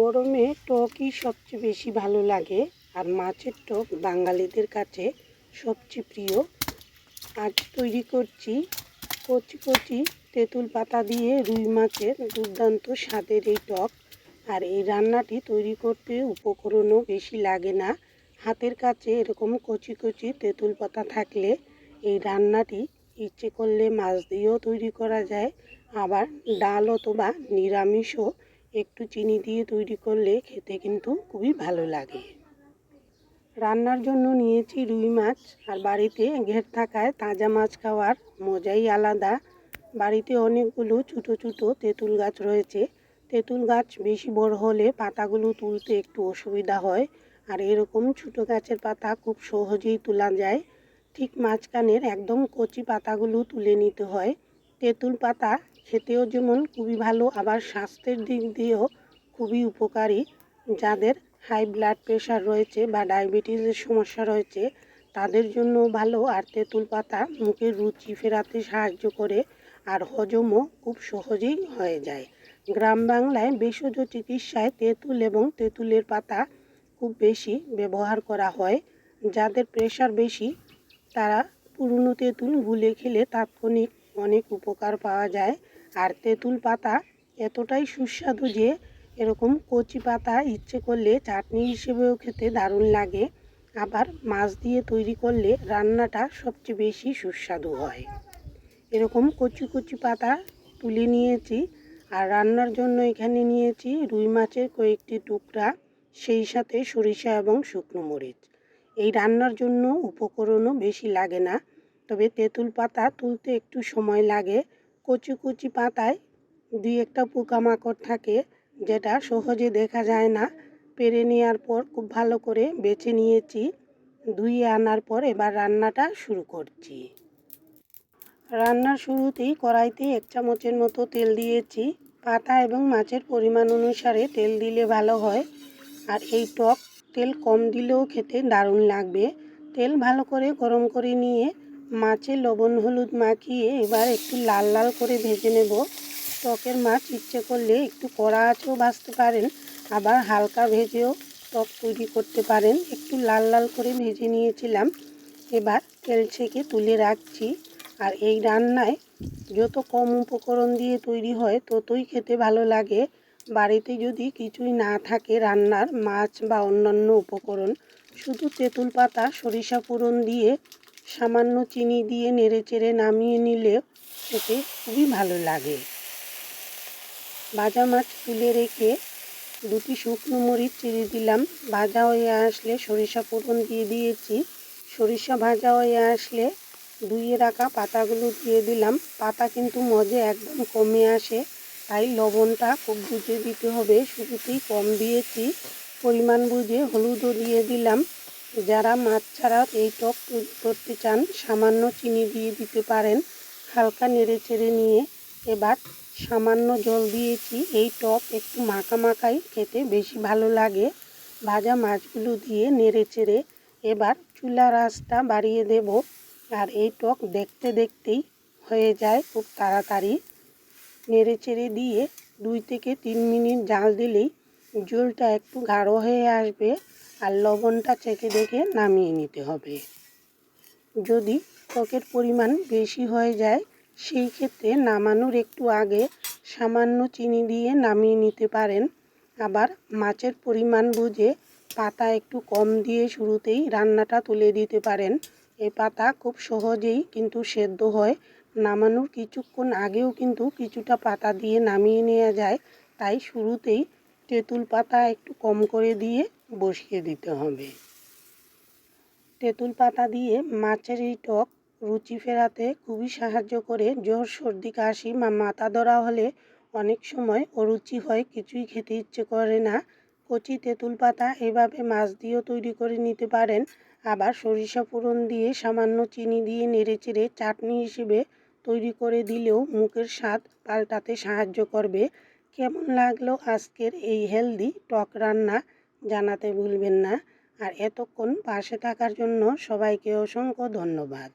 গরমে টকই সবচেয়ে বেশি ভালো লাগে আর মাছের টক বাঙালিদের কাছে সবচেয়ে প্রিয়। আজ তৈরি করছি কচি কচি তেঁতুল পাতা দিয়ে রুই মাছের দুর্দান্ত স্বাদের এই টক। আর এই রান্নাটি তৈরি করতে উপকরণও বেশি লাগে না। হাতের কাছে এরকম কচি কচি তেঁতুল পাতা থাকলে এই রান্নাটি ইচ্ছে করলে মাছ দিয়েও তৈরি করা যায়। আবার ডাল অথবা নিরামিষও একটু চিনি দিয়ে তৈরি করলে খেতে কিন্তু খুবই ভালো লাগে। রান্নার জন্য নিয়েছি রুই মাছ, আর বাড়িতে ঘের থাকায় তাজা মাছ খাওয়ার মজাই আলাদা। বাড়িতে অনেকগুলো ছোটো ছোটো তেঁতুল গাছ রয়েছে। তেঁতুল গাছ বেশি বড় হলে পাতাগুলো তুলতে একটু অসুবিধা হয়, আর এরকম ছোটো গাছের পাতা খুব সহজেই তোলা যায়। ঠিক মাঝখানের একদম কচি পাতাগুলো তুলে নিতে হয়। তেঁতুল পাতা খেতেও যেমন খুবই ভালো, আবার স্বাস্থ্যের দিক দিয়েও খুবই উপকারী। যাদের হাই ব্লাড প্রেশার রয়েছে বা ডায়াবেটিসের সমস্যা রয়েছে, তাদের জন্য ভালো। আর তেঁতুল পাতা মুখের রুচি ফেরাতে সাহায্য করে, আর হজমও খুব সহজেই হয়ে যায়। গ্রাম বাংলায় ভেষজ চিকিৎসায় তেঁতুল এবং তেঁতুলের পাতা খুব বেশি ব্যবহার করা হয়। যাদের প্রেশার বেশি, তারা পুরনো তেঁতুল গুলে খেলে তাৎক্ষণিক অনেক উপকার পাওয়া যায়। আর তেঁতুল পাতা এতটাই সুস্বাদু যে এরকম কচি পাতা ইচ্ছে করলে চাটনি হিসেবেও খেতে দারুণ লাগে। আবার মাছ দিয়ে তৈরি করলে রান্নাটা সবচেয়ে বেশি সুস্বাদু হয়। এরকম কচি কচি পাতা তুলে নিয়েছি আর রান্নার জন্য এখানে নিয়েছি রুই মাছের কয়েকটি টুকরা, সেই সাথে সরিষা এবং শুকনো মরিচ। এই রান্নার জন্য উপকরণও বেশি লাগে না, তবে তেঁতুল পাতা তুলতে একটু সময় লাগে। কচি কচি পাতায় দুই একটা পোকামাকড় থাকে, যেটা সহজে দেখা যায় না। পেরে নেওয়ার পর খুব ভালো করে বেছে নিয়েছি, ধুয়ে আনার পর এবার রান্নাটা শুরু করছি। রান্নার শুরুতেই কড়াইতে এক চামচের মতো তেল দিয়েছি। পাতা এবং মাছের পরিমাণ অনুসারে তেল দিলে ভালো হয়। আর এই টক তেল কম দিলেও খেতে দারুণ লাগবে। তেল ভালো করে গরম করে নিয়ে মাছে লবণ হলুদ মাখিয়ে এবার একটু লাল লাল করে ভেজে নেব। টকের মাছ ইচ্ছে করলে একটু কড়া আঁচেও ভাজতে পারেন, আবার হালকা ভেজেও টক তৈরি করতে পারেন। একটু লাল লাল করে ভেজে নিয়েছিলাম, এবার তেল ছেঁকে তুলে রাখছি। আর এই রান্নায় যত কম উপকরণ দিয়ে তৈরি হয়, ততই খেতে ভালো লাগে। বাড়িতে যদি কিছুই না থাকে রান্নার, মাছ বা অন্যান্য উপকরণ, শুধু তেঁতুল পাতা, সরিষা ফোড়ন দিয়ে সামান্য চিনি দিয়ে নেড়ে চেড়ে নামিয়ে নিলে খেতে খুবই ভালো লাগে। ভাজা মাছ তুলে রেখে দুটি শুকনো মরিচ চিড়ে দিলাম। ভাজা হয়ে আসলে সরিষা ফোড়ন দিয়ে দিয়েছি। সরিষা ভাজা হয়ে আসলে ধুয়ে রাখা পাতাগুলো দিয়ে দিলাম। পাতা কিন্তু মজে একদম কমে আসে, তাই লবণটা খুব বুঝে দিতে হবে। শুরুতেই কম দিয়েছি। পরিমাণ বুঝে হলুদও দিয়ে দিলাম। যারা মাছ ছাড়া এই টক করতে চান, সামান্য চিনি দিয়ে দিতে পারেন। হালকা নেড়ে চেড়ে নিয়ে এবার সামান্য জল দিয়েছি। এই টক একটু মাখা মাখাই খেতে বেশি ভালো লাগে। ভাজা মাছগুলো দিয়ে নেড়ে চেড়ে এবার চুলার আঁচটা বাড়িয়ে দেব। আর এই টক দেখতে দেখতেই হয়ে যায় খুব তাড়াতাড়ি। নেড়ে চেড়ে দিয়ে দুই থেকে তিন মিনিট জাল দিলেই ঝোলটা একটু গাঢ় হয়ে আসবে। আর লবণটা চেখে দেখে নামিয়ে নিতে হবে। যদি টকের পরিমাণ বেশি হয়ে যায়, সেই ক্ষেত্রে নামানোর একটু আগে সামান্য চিনি দিয়ে নামিয়ে নিতে পারেন। আবার মাছের পরিমাণ বুঝে পাতা একটু কম দিয়ে শুরুতেই রান্নাটা তুলে দিতে পারেন। এই পাতা খুব সহজেই কিন্তু সেদ্ধ হয়। নামানোর কিছুক্ষণ আগেও কিন্তু কিছুটা পাতা দিয়ে নামিয়ে নেওয়া যায়। তাই শুরুতেই তেঁতুল পাতা একটু কম করে দিয়ে বসিয়ে দিতে হবে। তেঁতুল পাতা দিয়ে মাছের এই টক রুচি ফেরাতে খুবই সাহায্য করে। জ্বর সর্দি, কাশি বা মাথা ধরা হলে অনেক সময় অরুচি হয়, কিছুই খেতে ইচ্ছে করে না। কচি তেঁতুল পাতা এভাবে মাছ দিয়েও তৈরি করে নিতে পারেন। আবার সরিষা ফোড়ন দিয়ে সামান্য চিনি দিয়ে নেড়ে চেড়ে চাটনি হিসেবে তৈরি করে দিলেও মুখের স্বাদ পাল্টাতে সাহায্য করবে। কেমন লাগল আজকের এই হেলদি টক রান্না? জানাতে ভুলবেন না। আর এতক্ষণ পাশে থাকার জন্য সবাইকে অসংখ্য ধন্যবাদ।